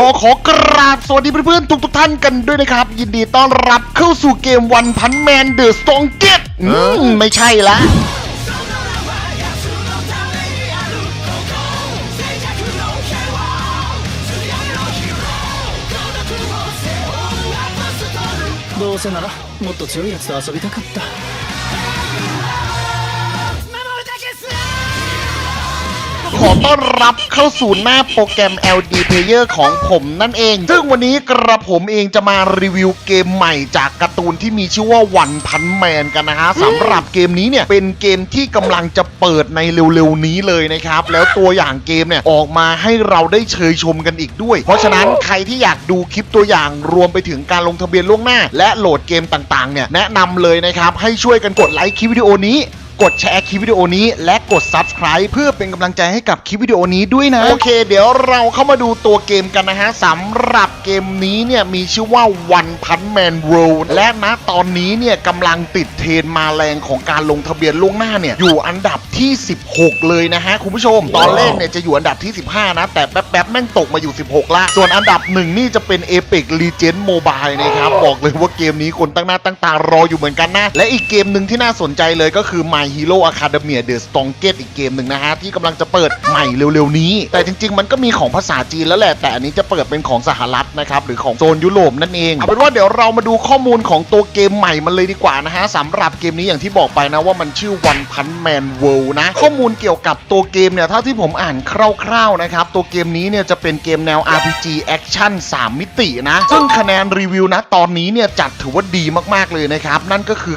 ก็ขอกราบสวัสดีเพื่อนๆทุกทุกๆท่านกันด้วยนะครับ ยินดีต้อนรับเข้าสู่เกมวันพันแมนเดอะสตองเกตไม่ใช่ละ どうせならもっと強いやつと遊びたかった ขอต้อนรับเข้าสู่หน้าโปรแกรม LD Player ของผมนั่นเอง ซึ่งวันนี้กระผมเองจะมารีวิวเกมใหม่จากการ์ตูนที่มีชื่อว่าวันพันแมนกันนะฮะสำหรับเกมนี้เนี่ย เป็นเกมที่กำลังจะเปิดในเร็วๆนี้เลยนะครับ แล้วตัวอย่างเกมเนี่ย ออกมาให้เราได้เชยชมกันอีกด้วย เพราะฉะนั้นใครที่อยากดูคลิปตัวอย่างรวมไปถึงการลงทะเบียนล่วงหน้า และโหลดเกมต่างๆเนี่ยแนะนำเลยนะครับให้ช่วยกันกดไลค์คลิปวิดีโอนี้ กดแชร์คลิปวิดีโอนี้ และกด subscribe เพื่อเป็นกำลังใจให้กับคลิปวิดีโอนี้ด้วยนะ โอเค เดี๋ยวเราเข้ามาดูตัวเกมกันนะฮะสำหรับเกมนี้เนี่ยมีชื่อว่า One Punch Man World และณตอนนี้เนี่ยกำลังติดเทรนด์มาแรงของการลงทะเบียนล่วงหน้าเนี่ยอยู่อันดับที่ 16 เลยนะฮะคุณผู้ชม ตอนแรกเนี่ยจะอยู่อันดับที่ 15 นะ แต่แป๊บๆแม่งตกมาอยู่ 16 ละ ส่วนอันดับหนึ่งนี่จะเป็น Apex Legends Mobile นะครับบอกเลยว่าเกมนี้คนตั้งหน้าตั้งตารออยู่เหมือนกันนะและอีกเกมหนึ่งที่น่าสนใจเลยก็คือ My Hero Academia The Strongest อีกเกมหนึ่งนะฮะ ที่กำลังจะเปิดใหม่เร็วๆนี้ แต่จริงๆ มันก็มีของภาษาจีนแล้วแหละ แต่อันนี้จะเปิดเป็นของสหรัฐนะครับ หรือของโซนยุโรปนั่นเอง เอาเป็นว่าเดี๋ยวเรามาดูข้อมูลของตัวเกมใหม่มันเลยดีกว่านะฮะสำหรับเกมนี้อย่างที่บอกไปนะว่ามันชื่อ One Punch Man World นะ ข้อมูลเกี่ยวกับตัวเกมเนี่ยเท่าที่ผมอ่านคร่าวๆนะครับตัวเกมนี้เนี่ยจะเป็นเกมแนว RPG Action 3 มิตินะซึ่งคะแนนรีวิวนะตอนนี้เนี่ยจัดถือว่าดีมากๆเลยนะครับนั่นก็คือ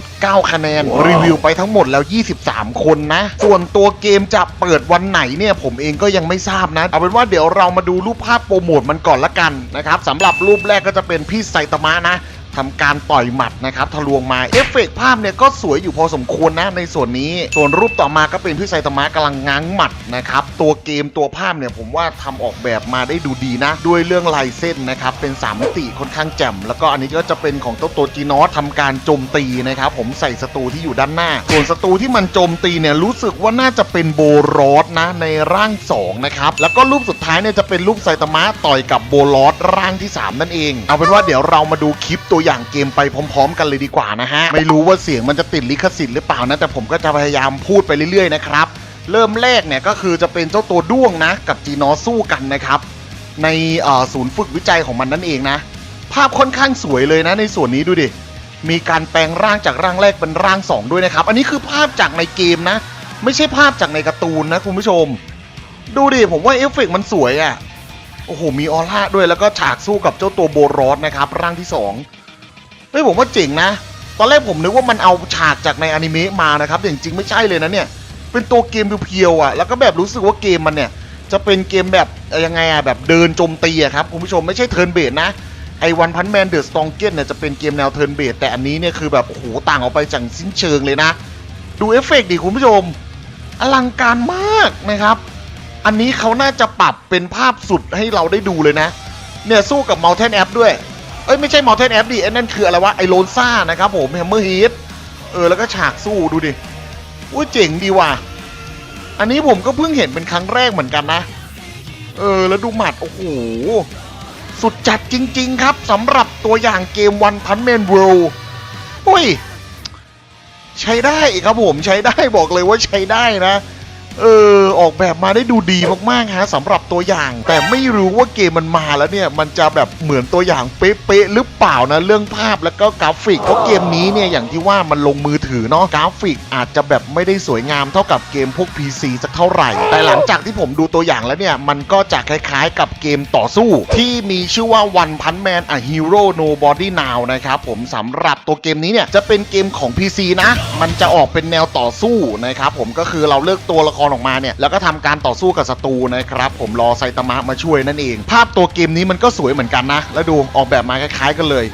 9.9 คะแนนรีวิวไปทั้งั้งหมดแล้ว 23 คนนะ ส่วนตัวเกมจะเปิดวันไหนเนี่ยผมเองก็ยังไม่ทราบนะ เอาเป็นว่าเดี๋ยวเรามาดูรูปภาพโปรโมทมันก่อนละกันนะครับสำหรับรูปแรกก็จะเป็นพี่ไซตามะนะ ทำการต่อยหมัดนะครับทะลวงมาเอฟเฟกต์ภาพเนี่ยก็สวยอยู่พอสมควรนะในส่วนนี้ ส่วนรูปต่อมาก็เป็นพี่ไซตามะกำลังง้างหมัดนะครับตัวเกมตัวภาพเนี่ยผมว่าทำออกแบบมาได้ดูดีนะ ด้วยเรื่องลายเส้นนะครับเป็น3มิติค่อนข้างแจ่มแล้วก็อันนี้ก็จะเป็นของตัวตัวจีนอสทำการโจมตีนะครับผมใส่ศัตรูที่อยู่ด้านหน้า ส่วนศัตรูที่มันโจมตีเนี่ยรู้สึกว่าน่าจะเป็นโบรอสนะในร่างสองนะครับแล้วก็รูปสุดท้ายเนี่ยจะเป็นรูปไซตามะต่อยกับโบรอสร่างที่สามนั่นเอง เอาเป็นว่าเดี๋ยวเรามาดูคลิปตัวอย่างเกมไปพร้อม ๆ กันเลยดีกว่านะฮะ ไม่รู้ว่าเสียงมันจะติดลิขสิทธิ์หรือเปล่านะ แต่ผมก็จะพยายามพูดไปเรื่อยๆนะครับ เริ่มแรกเนี่ยก็คือจะเป็นเจ้าตัวด้วงนะ กับจีนอสู้กันนะครับ ในศูนย์ฝึกวิจัยของมันนั่นเองนะ ภาพค่อนข้างสวยเลยนะ ในส่วนนี้ดูดิ มีการแปลงร่างจากร่างแรกเป็นร่างสองด้วยนะครับ อันนี้คือภาพจากในเกมนะ ไม่ใช่ภาพจากในการ์ตูนนะคุณผู้ชม ดูดิผมว่าเอฟเฟกต์มันสวยอะ่ะ โอ้โห มีออร่าด้วยแล้วก็ฉากสู้กับเจ้าตัวโบรอสนะครับ ร่างที่สอง เฮ้ยผมว่าเจ๋งนะ ตอนแรกผมนึกว่ามันเอาฉากจากในอนิเมะมานะครับแต่จริงๆไม่ใช่เลยนะเนี่ย เป็นตัวเกมเพียวๆอะ แล้วก็แบบรู้สึกว่าเกมมันเนี่ย จะเป็นเกมแบบยังไงอะแบบเดินโจมตีอะครับคุณผู้ชมไม่ใช่เทิร์นเบสนะไอวันพันแมนเดอะสตองเกนเนี่ยจะเป็นเกมแนวเทิร์นเบสแต่อันนี้เนี่ยคือแบบโอ้โหต่างออกไปจากสิ้นเชิงเลยนะ ดูเอฟเฟกต์ดิคุณผู้ชม อลังการมากนะครับ อันนี้เขาน่าจะปรับเป็นภาพสุดให้เราได้ดูเลยนะ เนี่ยสู้กับ Mountain App ด้วย เอ้ยไม่ใช่ Mountain App ดิไอ้นั่นคืออะไรวะไอโลนซ่านะครับผม Hammer Head เออแล้วก็ฉากสู้ดูดิอุ้ยเจ๋งดีว่ะ อันนี้ผมก็เพิ่งเห็นเป็นครั้งแรกเหมือนกันนะ เออแล้วดูหมัดโอ้โหสุดจัดจริง ๆ ครับสำหรับตัวอย่างเกม One Punch Man World อุ้ย ใช้ได้ครับผมใช้ได้บอกเลยว่าใช้ได้นะ เออออกแบบมาได้ดูดีมากๆฮะสำหรับตัวอย่าง แต่ไม่รู้ว่าเกมมันมาแล้วเนี่ย มันจะแบบเหมือนตัวอย่างเป๊ะๆหรือเปล่านะเรื่องภาพแล้วก็กราฟิกเพราะเกมนี้เนี่ยอย่างที่ว่ามันลงมือถือเนาะกราฟิกอาจจะแบบไม่ได้สวยงามเท่ากับเกมพวก PC สักเท่าไหร่ แต่หลังจากที่ผมดูตัวอย่างแล้วเนี่ย มันก็จะคล้ายๆ กับเกมต่อสู้ ที่มีชื่อว่า One Punch Man A Hero Nobody Now นะครับผมสำหรับตัวเกมนี้เนี่ยจะเป็นเกมของ PC นะ มันจะออกเป็นแนวต่อสู้นะครับผมก็คือเราเลือกตัวละครออกมาเนี่ยแล้วก็ทำการต่อสู้กับศัตรูนะครับผมรอไซตามะมาช่วยนั่นเอง ภาพตัวเกมนี้มันก็สวยเหมือนกันนะ แล้วดูออกแบบมาคล้ายๆกันเลย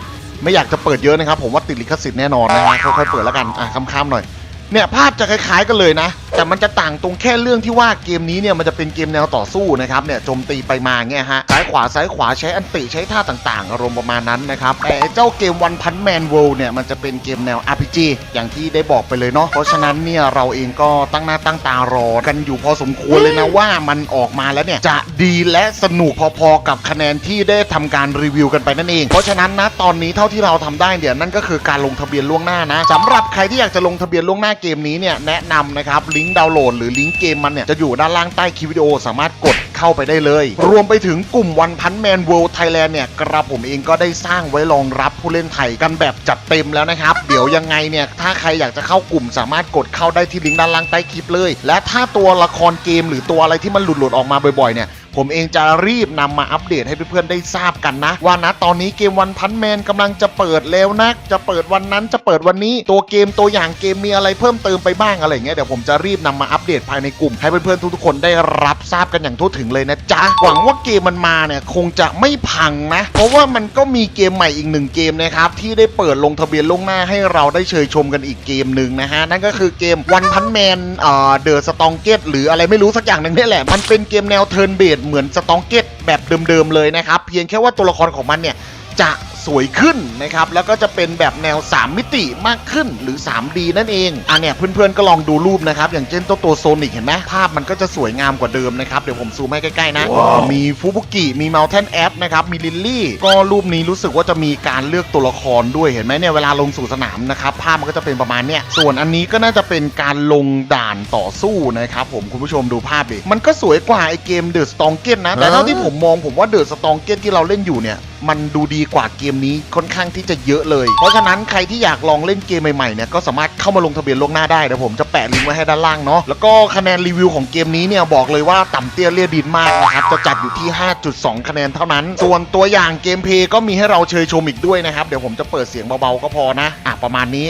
ไม่อยากจะเปิดเยอะนะครับผมว่าติดลิขสิทธิ์แน่นอนนะฮะค่อยๆเปิดแล้วกันอะค้ำๆหน่อย เนี่ยภาพจะคล้ายๆกันเลยนะ แต่มันจะต่างตรงแค่เรื่องที่ว่าเกมนี้เนี่ยมันจะเป็นเกมแนวต่อสู้นะครับเนี่ยโจมตีไปมาเงี้ยฮะซ้ายขวาซ้ายขวาใช้อันติใช้ท่าต่างๆ อารมณ์ประมาณนั้นนะครับแต่เจ้าเกมวันพันแมนเวิลด์เนี่ยมันจะเป็นเกมแนว RPG อย่างที่ได้บอกไปเลยเนาะเพราะฉะนั้นเนี่ยเราเองก็ตั้งหน้าตั้งตารอกันอยู่พอสมควรเลยนะว่ามันออกมาแล้วเนี่ยจะดีและสนุกพอๆกับคะแนนที่ได้ทำการรีวิวกันไปนั่นเอง เพราะฉะนั้นนะตอนนี้เท่าที่เราทำได้เนี่ยนั่นก็คือการลงทะเบียนล่วงหน้านะสำหรับใครที่อยากจะลงทะเบียนล่วงหน้าเกมนี้เนี่ยแนะนำนะครับลิงก์ดาวน์โหลดหรือลิงก์เกมมันเนี่ยจะอยู่ด้านล่างใต้คลิปวิดีโอสามารถกดเข้าไปได้เลย รวมไปถึงกลุ่มวันพันแมนเวิลด์ไทยแลนด์เนี่ยกระผมเองก็ได้สร้างไว้รองรับผู้เล่นไทยกันแบบจัดเต็มแล้วนะครับ เดี๋ยวยังไงเนี่ยถ้าใครอยากจะเข้ากลุ่มสามารถกดเข้าได้ที่ลิงก์ด้านล่างใต้คลิปเลย และถ้าตัวละครเกมหรือตัวอะไรที่มันหลุดๆออกมาบ่อยๆเนี่ย ผมเองจะรีบนำมาอัปเดตให้เพื่อนๆได้ทราบกันนะ ว่านะตอนนี้เกมวันพันแมนกำลังจะเปิดแล้วนะ จะเปิดวันนั้นจะเปิดวันนี้ ตัวเกมตัวอย่างเกมมีอะไรเพิ่มเติมไปบ้างอะไรเงี้ยเดี๋ยวผมจะรีบนำมาอัปเดตภายในกลุ่ม ให้เพื่อนๆทุกๆคนได้รับทราบกันอย่างทั่วถึงเลยนะจ๊ะหวังว่าเกมมันมาเนี่ยคงจะไม่พังนะ เพราะว่ามันก็มีเกมใหม่อีกหนึ่งเกมนะครับที่ได้เปิดลงทะเบียนล่วงหน้าให้เราได้เชยชมกันอีกเกมหนึ่งนะฮะนั่นก็คือเกมวันพันแมนเอ่อเดอะสตองเกตหรืออะไรไม่รู้สักอย่างหนึ่งนี่แหละมันเป็นเกมแนวเทิร์นเบดเหมือนสตองเกตแบบเดิมๆเลยนะครับ เพียงแค่ว่าตัวละครของมันเนี่ยจะ สวยขึ้นนะครับแล้วก็จะเป็นแบบแนว 3 มิติมากขึ้นหรือ 3D นั่นเองอะเนี่ยเพื่อนๆก็ลองดูรูปนะครับอย่างเช่นตัวตัวโซนิกเห็นไหมภาพมันก็จะสวยงามกว่าเดิมนะครับเดี๋ยวผมซูมให้ใกล้ๆนะมีฟูบุกิมี Mountain App นะครับมีลิลลี่ก็รูปนี้รู้สึกว่าจะมีการเลือกตัวละครด้วยเห็นไหมเนี่ยเวลาลงสู่สนามนะครับภาพมันก็จะเป็นประมาณเนี้ยส่วนอันนี้ก็น่าจะเป็นการลงด่านต่อสู้นะครับผมคุณผู้ชมดูภาพดิมันก็สวยกว่าไอเกม The s t o n g e t นะแต่เท่าที่ผมมองผมว่า The s t o n g e t ที่เราเล่นอยู่เนี่ยมันดูดีกว่าเกมนี้ค่อนข้างที่จะเยอะเลย เพราะฉะนั้นใครที่อยากลองเล่นเกมใหม่ๆเนี่ยก็สามารถเข้ามาลงทะเบียนล่วงหน้าได้เดี๋ยวผมจะแปะลิงก์ไว้ให้ด้านล่างเนาะแล้วก็คะแนนรีวิวของเกมนี้เนี่ยบอกเลยว่าต่ำเตี้ยเลียดินมากนะครับจะจัดอยู่ที่ 5.2 คะแนนเท่านั้น ส่วนตัวอย่างเกมเพย์ก็มีให้เราเชยชมอีกด้วยนะครับเดี๋ยวผมจะเปิดเสียงเบาๆก็พอนะอะประมาณนี้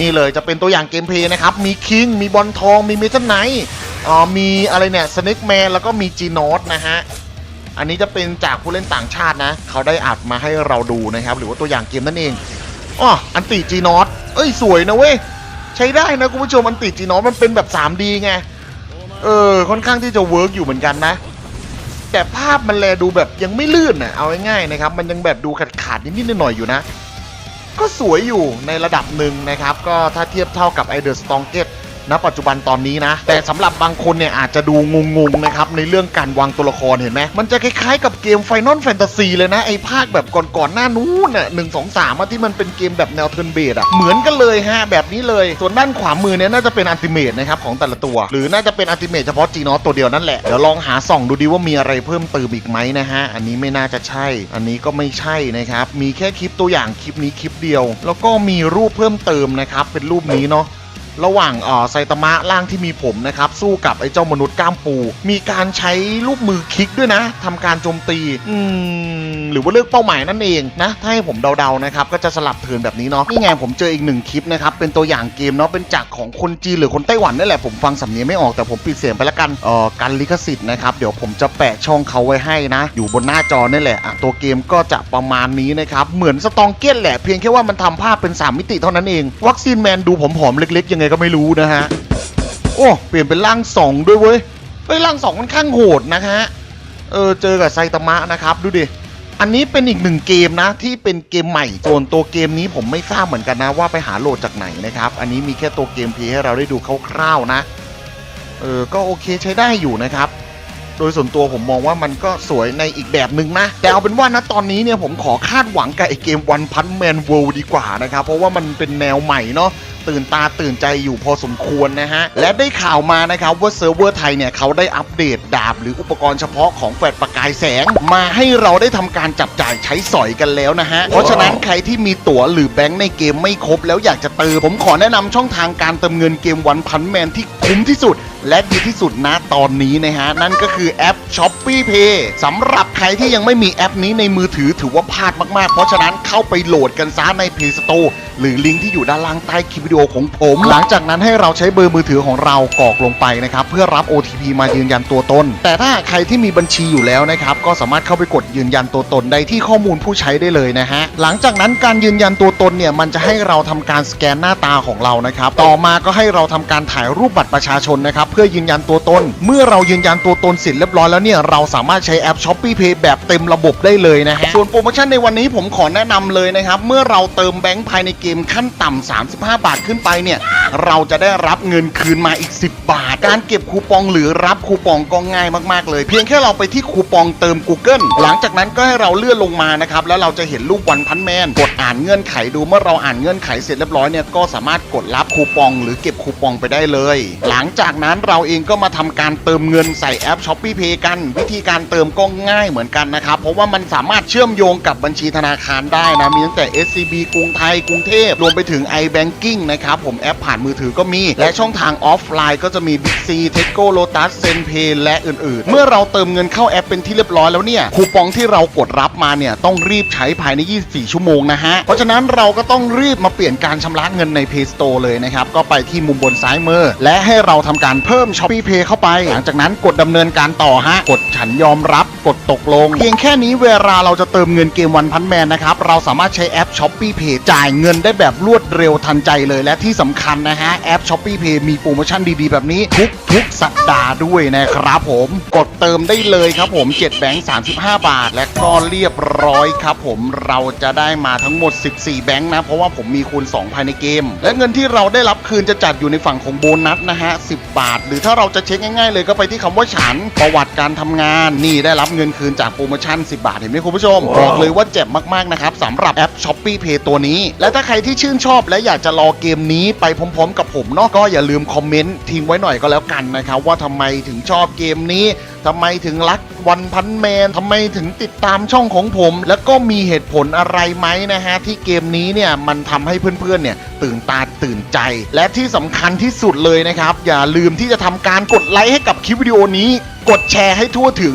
นี่เลยจะเป็นตัวอย่างเกมเพย์นะครับมีคิงมีบอลทองมีเมทัลไนท์อ่ามีอะไรเนี่ยสเน็กแมนแล้วก็มีจีนอสนะฮะ อันนี้จะเป็นจากผู้เล่นต่างชาตินะ เขาได้อัดมาให้เราดูนะครับ หรือว่าตัวอย่างเกมนั่นเองอ๋ออันติจีนอสเอ้ยสวยนะเว้ย ใช้ได้นะคุณผู้ชมอันติจีนอสมันเป็นแบบ 3D ไง เออ ค่อนข้างที่จะเวิร์กอยู่เหมือนกันนะ แต่ภาพมันแลดูแบบยังไม่ลื่นนะเอาง่ายๆนะครับ มันยังแบบดูขาดขาดๆนิดๆหน่อยๆอยู่นะ ก็สวยอยู่ในระดับหนึ่งนะครับ ก็ถ้าเทียบเท่ากับไอเดอร์สตองเกต ณปัจจุบันตอนนี้นะ แต่สำหรับบางคนเนี่ยอาจจะดูงงๆนะครับในเรื่องการวางตัวละครเห็นไหมมันจะคล้ายๆกับเกม Final Fantasy เลยนะ ไอภาคแบบก่อนๆหน้านู้นน่ะหนึ่งสองสามที่มันเป็นเกมแบบแนวเทิร์นเบดอะเหมือนกันเลยฮะแบบนี้เลย ส่วนด้านขวามือเนี่ยน่าจะเป็นอัลติเมทนะครับของแต่ละตัว หรือน่าจะเป็นอัลติเมทเฉพาะจีนอตัวเดียวนั่นแหละเดี๋ยวลองหาส่องดูดีว่ามีอะไรเพิ่มเติมอีกไหมนะฮะอันนี้ไม่น่าจะใช่ อันนี้ก็ไม่ใช่นะครับมีแค่คลิปตัวอย่างคลิปนี้คลิปเดียว แล้วก็มีรูปเพิ่มเติมนะครับเป็นรูปนี้เนาะ ระหว่างเอ่อไซตามะร่างที่มีผมนะครับ สู้กับไอ้เจ้ามนุษย์ก้ามปู มีการใช้ลูกมือคลิกด้วยนะทำการโจมตี อืม หรือว่าเลือกเป้าหมายนั่นเองนะ ถ้าให้ผมเดาๆนะครับ ก็จะสลับเทินแบบนี้เนาะนี่ไงผมเจออีกหนึ่งคลิปนะครับ เป็นตัวอย่างเกมเนาะเป็นจากของคนจีนหรือคนไต้หวันนั่นแหละผมฟังสำเนียงไม่ออกแต่ผมปิดเสียงไปละกันเอ่อการลิขสิทธิ์นะครับเดี๋ยวผมจะแปะช่องเขาไว้ให้นะ อยู่บนหน้าจอนี่แหละอะตัวเกมก็จะประมาณนี้นะครับเหมือนสตองเก้นแหละเพียงแค่ว่ามันทำภาพเป็นสามมิติเท่านั้นเองวัคซีนแมนดูผอมเล็กๆยังไงก็ไม่รู้นะฮะ โอ้ เปลี่ยนเป็นร่างสองด้วยเว้ยเฮ้ยร่างสองค่อนข้างโหดนะฮะ เออ เจอกับไซตามะนะครับ ดูดิ อันนี้เป็นอีกหนึ่งเกมนะ ที่เป็นเกมใหม่ส่วนตัวเกมนี้ผมไม่ทราบเหมือนกันนะว่าไปหาโหลดจากไหนนะครับ อันนี้มีแค่ตัวเกมพลย์ให้เราได้ดูคร่าวๆนะ เออ ก็โอเคใช้ได้อยู่นะครับโดยส่วนตัวผมมองว่ามันก็สวยในอีกแบบหนึ่งนะ แต่เอาเป็นว่านะตอนนี้เนี่ยผมขอคาดหวังกับไอเกม One Punch Man World ดีกว่านะครับ เพราะว่ามันเป็นแนวใหม่เนาะ ตื่นตาตื่นใจอยู่พอสมควรนะฮะ และได้ข่าวมานะครับว่าเซิร์ฟเวอร์ไทยเนี่ยเขาได้อัปเดตดาบ หรืออุปกรณ์เฉพาะของแฟลชประกายแสง มาให้เราได้ทำการจับจ่ายใช้สอยกันแล้วนะฮะ เพราะฉะนั้นใครที่มีตั๋วหรือแบงค์ในเกมไม่ครบแล้วอยากจะเติมผมขอแนะนำช่องทางการเติมเงินเกมวันพันแมนที่คุ้มที่สุด และดีที่สุดนะตอนนี้นะฮะ นั่นก็คือแอป s h o p e e Pay สำหรับใครที่ยังไม่มีแอปนี้ในมือถือถือว่าพลาดมาก ๆ เพราะฉะนั้นเข้าไปโหลดกันซะใน Play Store หรือลิงก์ที่อยู่ด้านล่างใต้คลิปวิดีโอของผม หลังจากนั้นให้เราใช้เบอร์มือถือของเรากรอกลงไปนะครับ เพื่อรับ OTP มายืนยันตัวตน แต่ถ้าใครที่มีบัญชีอยู่แล้วนะครับ ก็สามารถเข้าไปกดยืนยันตัวตนได้ที่ข้อมูลผู้ใช้ได้เลยนะฮะ หลังจากนั้นการยืนยันตัวตนเนี่ยมันจะให้เราทำการสแกนหน้าตาของเรานะครับ ต่อมาก็ให้เราทำการถ่ายรูปบัตรประชาชนนะครับเพื่อยืนยันตัวตน เมื่อเรายืนยันตัวตนเสร็จเรียบร้อยแล้วเนี่ยเราสามารถใช้แอป s h o p e e Pay แบบเต็มระบบได้เลยนะฮะส่วนโปรโมชั่นในวันนี้ผมขอแนะนำเลยนะครับเมื่อเราเติมแบงค์ภายในเกมขั้นต่ำ35 บาทขึ้นไปเนี่ยเราจะได้รับเงินคืนมาอีก 10 บาท การเก็บคูปองหรือรับคูปองก็ง่ายมากๆเลย เพียงแค่เราไปที่คูปองเติม Google หลังจากนั้นก็ให้เราเลื่อนลงมานะครับแล้วเราจะเห็นรูปวันพันแมนกดอ่านเงื่อนไขดูเมื่อเราอ่านเงื่อนไขเสร็จเรียบร้อยเนี่ยก็สามารถกดรับคูปอง หรือเก็บคูปองไปได้เลย หลังจากนั้นเราเองก็มาทำการเติมเงินใส่แอป s h o p e e Pay กัน วิธีการเติมก็ง่ายเหมือนกันนะครับ เพราะว่ามันสามารถเชื่อมโยงกับบัญชีธนาคารได้นะ มีตั้งแต่ SCB กรุงไทย กรุงเทพ รวมไปถึง iBanking นะครับ ผมแอปผ่านมือถือก็มี และช่องทางออฟไลน์ก็จะมี Big C t e c o Lotus Zenpay และอื่นๆ เมื่อเราเติมเงินเข้าแอปเป็นที่เรียบร้อยแล้วเนี่ยคูปองที่เรากดรับมาเนี่ยต้องรีบใช้ภายใน 24 ชั่วโมงนะฮะเพราะฉะนั้นเราก็ต้องรีบมาเปลี่ยนการชำระเงินใน Play Store เลยนะครับก็ไปที่มุมบนซ้ายมือและให้เราทำการพิ่ม Shopee Pay เข้าไป หลังจากนั้นกดดำเนินการต่อฮะ กดฉันยอมรับ กดตกลง เพียงแค่นี้เวลาเราจะเติมเงินเกมวันพันแมนนะครับ เราสามารถใช้แอป Shopee Pay จ่ายเงินได้แบบรวดเร็วทันใจเลย และที่สำคัญนะฮะ แอป Shopee Pay มีโปรโมชั่นดีๆ แบบนี้ ทุกทุกๆสัปดาห์ด้วยนะครับผม กดเติมได้เลยครับผม7แบงค์35 บาท และก็เรียบร้อยครับผม เราจะได้มาทั้งหมด 14 แบงค์นะ เพราะว่าผมมีคูณ2ภายในเกม และเงินที่เราได้รับคืนจะจัดอยู่ในฝั่งของโบนัสนะฮะ10 บาทหรือถ้าเราจะเช็คง่ายๆ เลยก็ไปที่คำว่าฉัน ประวัติการทำงานนี่ได้รับเงินคืนจากโปรโมชั่น 10 บาทเห็นไหมคุณผู้ชม บอกเลยว่าเจ็บมากๆนะครับสำหรับแอป Shopee Pay ตัวนี้ และถ้าใครที่ชื่นชอบและอยากจะรอเกมนี้ไปพร้อมๆ กับผมเนาะก็อย่าลืมคอมเมนต์ทิ้งไว้หน่อยก็แล้วกันนะครับว่าทำไมถึงชอบเกมนี้ทำไมถึงรักวันพันแมนทำไมถึงติดตามช่องของผม แล้วก็มีเหตุผลอะไรไหมนะฮะ ที่เกมนี้เนี่ยมันทำให้เพื่อนๆเนี่ยตื่นตาตื่นใจ และที่สำคัญที่สุดเลยนะครับ อย่าลืมที่จะทำการกดไลค์ให้กับคลิปวิดีโอนี้ กดแชร์ให้ทั่วถึง